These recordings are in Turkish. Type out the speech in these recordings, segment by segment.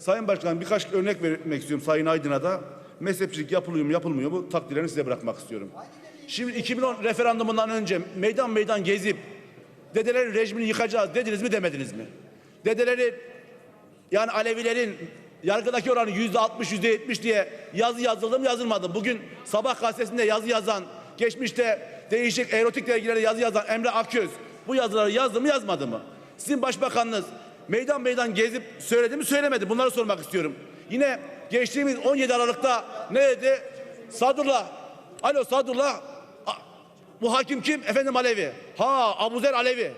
Sayın Başkan birkaç örnek vermek istiyorum Sayın Aydın'a da. Mezhepçilik yapılıyor mu yapılmıyor mu takdirlerini size bırakmak istiyorum. Şimdi 2010 referandumundan önce meydan meydan gezip dedelerin rejimini yıkacağız dediniz mi demediniz mi? Dedeleri yani Alevilerin yargıdaki oranı yüzde 60 yüzde 70 diye yazı yazıldı mı yazılmadı. Bugün sabah gazetesinde yazı yazan, geçmişte değişik erotik dergilerde yazı yazan Emre Aköz bu yazıları yazdı mı yazmadı mı? Sizin başbakanınız meydan meydan gezip söyledi mi söylemedi bunları sormak istiyorum. Yine geçtiğimiz 17 Aralık'ta ne dedi? Sadullah, alo Sadullah, bu hakim kim? Efendim Alevi. Ha Abuzer Alevi.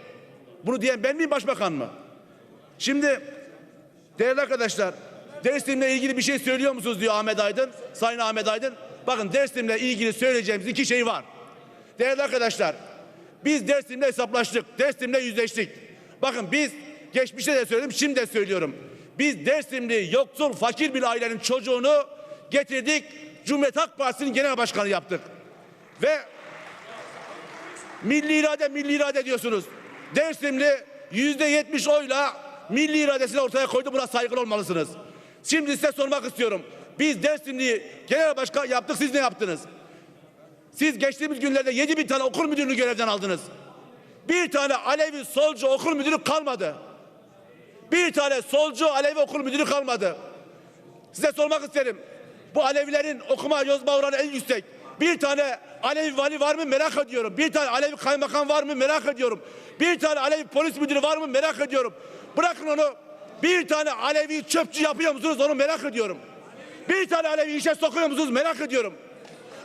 Bunu diyen ben miyim başbakan mı? Şimdi Değerli arkadaşlar, Dersim'le ilgili bir şey söylüyor musunuz diyor Ahmet Aydın, Sayın Ahmet Aydın. Bakın Dersim'le ilgili söyleyeceğimiz iki şey var. Değerli arkadaşlar, biz Dersim'le hesaplaştık, Dersim'le yüzleştik. Bakın biz geçmişte de söyledim, şimdi de söylüyorum. Biz Dersimli yoksul, fakir bir ailenin çocuğunu getirdik, Cumhuriyet Halk Partisi'nin genel başkanı yaptık. Ve milli irade milli irade diyorsunuz. Dersimli yüzde yetmiş oyla milli iradesini ortaya koydu. Buna saygılı olmalısınız. Şimdi size sormak istiyorum. Biz Dersimli'yi genel başkan yaptık. Siz ne yaptınız? Siz geçtiğimiz günlerde 7 bin tane okul müdürünü görevden aldınız. Bir tane Alevi solcu okul müdürü kalmadı. Bir tane solcu Alevi okul müdürü kalmadı. Size sormak isterim. Bu Alevilerin okuma yazma oranı en yüksek. Bir tane Alevi vali var mı merak ediyorum. Bir tane Alevi kaymakam var mı merak ediyorum. Bir tane Alevi polis müdürü var mı merak ediyorum. Bırakın onu. Bir tane Alevi çöpçü yapıyor musunuz onu merak ediyorum. Bir tane Alevi işe sokuyor musunuz merak ediyorum.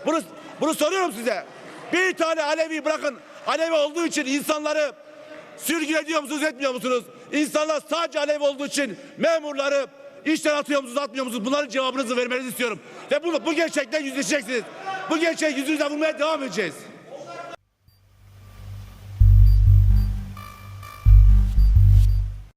Bunu, bunu soruyorum size. Bir tane Alevi bırakın. Alevi olduğu için insanları sürgün ediyor musunuz etmiyor musunuz? İnsanlar sadece Alevi olduğu için memurları işten atıyor musunuz atmıyor musunuz? Bunların cevabınızı vermenizi istiyorum. Ve bunu, bu gerçekten yüzleşeceksiniz. Bu gerçeği yüzünüze vurmaya devam edeceğiz.